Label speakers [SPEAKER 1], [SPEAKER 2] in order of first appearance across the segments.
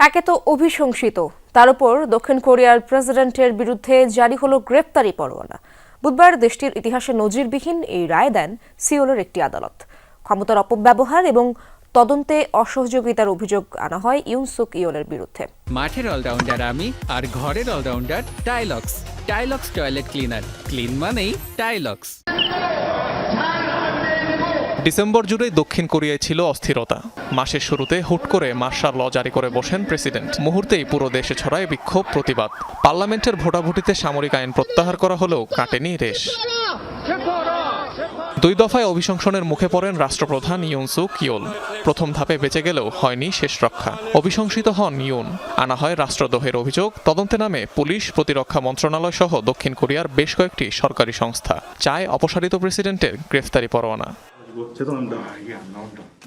[SPEAKER 1] একে তো অভিশংসিত। তার উপর দক্ষিণ কোরিয়ার প্রেসিডেন্টের বিরুদ্ধে জারি হলো গ্রেপ্তারি পরোয়ানা। বুধবার দেশটির ইতিহাসে নজিরবিহীন এই রায় দেন সিওলের একটি আদালত। ক্ষমতার অপব্যবহার এবং তদন্তে অসহযোগিতার অভিযোগ আনা হয় ইউনসুক ইয়লের বিরুদ্ধে।
[SPEAKER 2] মাঠের অলরাউন্ডার আমি আর ঘরের allrounder Tylox. Tylox toilet cleaner. Clean মানেই টাইলক্স।
[SPEAKER 3] ডিসেম্বর জুড়েই দক্ষিণ কোরিয়ায় ছিল অস্থিরতা। মাসের শুরুতে হুট করে মার্শাল ল জারি করে বসেন প্রেসিডেন্ট। মুহূর্তেই পুরো দেশে ছড়ায় বিক্ষোভ, প্রতিবাদ। পার্লামেন্টের ভোটাভুটিতে সামরিক আইন প্রত্যাহার করা হলেও কাটেনি রেশ। দুই দফায় অভিশংসনের মুখে পড়েন রাষ্ট্রপ্রধান ইউনসু কিওল। প্রথম ধাপে বেঁচে গেলেও হয়নি শেষ রক্ষা। অভিশংসিত হন ইউন। আনা হয় রাষ্ট্রদ্রোহের অভিযোগ। তদন্তে নামে পুলিশ, প্রতিরক্ষা মন্ত্রণালয় সহ দক্ষিণ কোরিয়ার বেশ কয়েকটি সরকারি সংস্থা। চায় অপসারিত প্রেসিডেন্টের গ্রেফতারি পরোয়ানা।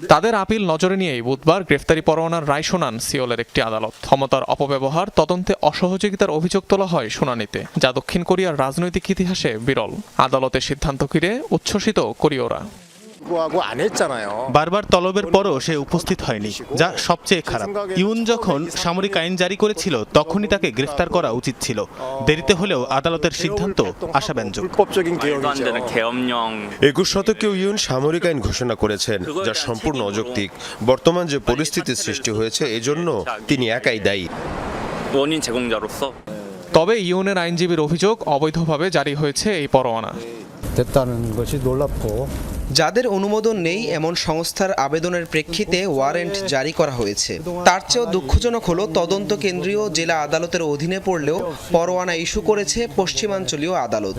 [SPEAKER 3] তাদের আপিল নজরে নিয়েই বুধবার গ্রেফতারি পরোয়ানার রায় শোনান সিওলের একটি আদালত। ক্ষমতার অপব্যবহার তদন্তে অসহযোগিতার অভিযোগ তোলা হয় শুনানিতে যা দক্ষিণ কোরিয়ার রাজনৈতিক ইতিহাসে বিরল। আদালতের সিদ্ধান্ত ঘিরে উচ্ছ্বসিত কোরিয়রা।
[SPEAKER 4] বারবার তলবের পরও সে উপস্থিত হয়নি যা সবচেয়ে খারাপ ইউন যখন সামরিক আইন জারি করেছিল তখনই তাকে গ্রেফতার করা উচিত ছিল দেরিতে হলেও আদালতের সিদ্ধান্ত আশাব্যঞ্জক
[SPEAKER 5] 불법적인
[SPEAKER 6] 말도 안 되는
[SPEAKER 5] 개혁이죠.
[SPEAKER 6] 계엄령
[SPEAKER 7] একুশ শতকেও ইউন সামরিক আইন ঘোষণা করেছেন যা সম্পূর্ণ অযৌক্তিক বর্তমান যে পরিস্থিতির সৃষ্টি হয়েছে এজন্য তিনি একাই দায়ী
[SPEAKER 6] 원인 제공자로서
[SPEAKER 3] তবে ইউনের আইনজীবীর অভিযোগ অবৈধভাবে জারি হয়েছে এই পরোয়ানা
[SPEAKER 8] 됐다는 것이 놀랍고
[SPEAKER 9] যাদের অনুমোদন নেই এমন সংস্থার আবেদনের প্রেক্ষিতে ওয়ারেন্ট জারি করা হয়েছে। তার চেয়েও দুঃখজনক হল তদন্ত কেন্দ্রীয় জেলা আদালতের অধীনে পড়লেও পরোয়ানা ইস্যু করেছে পশ্চিমাঞ্চলীয় আদালত।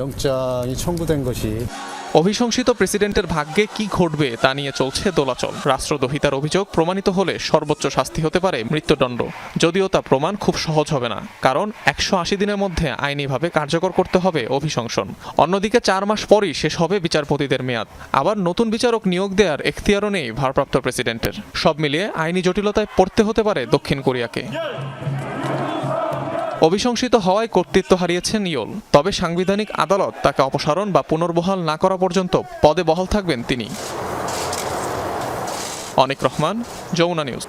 [SPEAKER 3] অভিশংসিত প্রেসিডেন্টের ভাগ্যে কি ঘটবে তা নিয়ে চলছে দোলাচল। রাষ্ট্রদ্রোহিতার অভিযোগ প্রমাণিত হলে সর্বোচ্চ শাস্তি হতে পারে মৃত্যুদণ্ড। যদিও তা প্রমাণ খুব সহজ হবে না কারণ একশো আশি দিনের মধ্যে আইনিভাবে কার্যকর করতে হবে অভিশংসন। অন্যদিকে চার মাস পরই শেষ হবে বিচারপতিদের মেয়াদ। আবার নতুন বিচারক নিয়োগ দেওয়ার এখতিয়ারও নেই ভারপ্রাপ্ত প্রেসিডেন্টের। সব মিলিয়ে আইনি জটিলতায় পড়তে হতে পারে দক্ষিণ কোরিয়াকে। অভিশংসিত হওয়ায় কর্তৃত্ব হারিয়েছেন ইয়োল, তবে সাংবিধানিক আদালত তাকে অপসারণ বা পুনর্বহাল না করা পর্যন্ত পদে বহাল থাকবেন তিনি। অনেক রহমান, যমুনা নিউজ।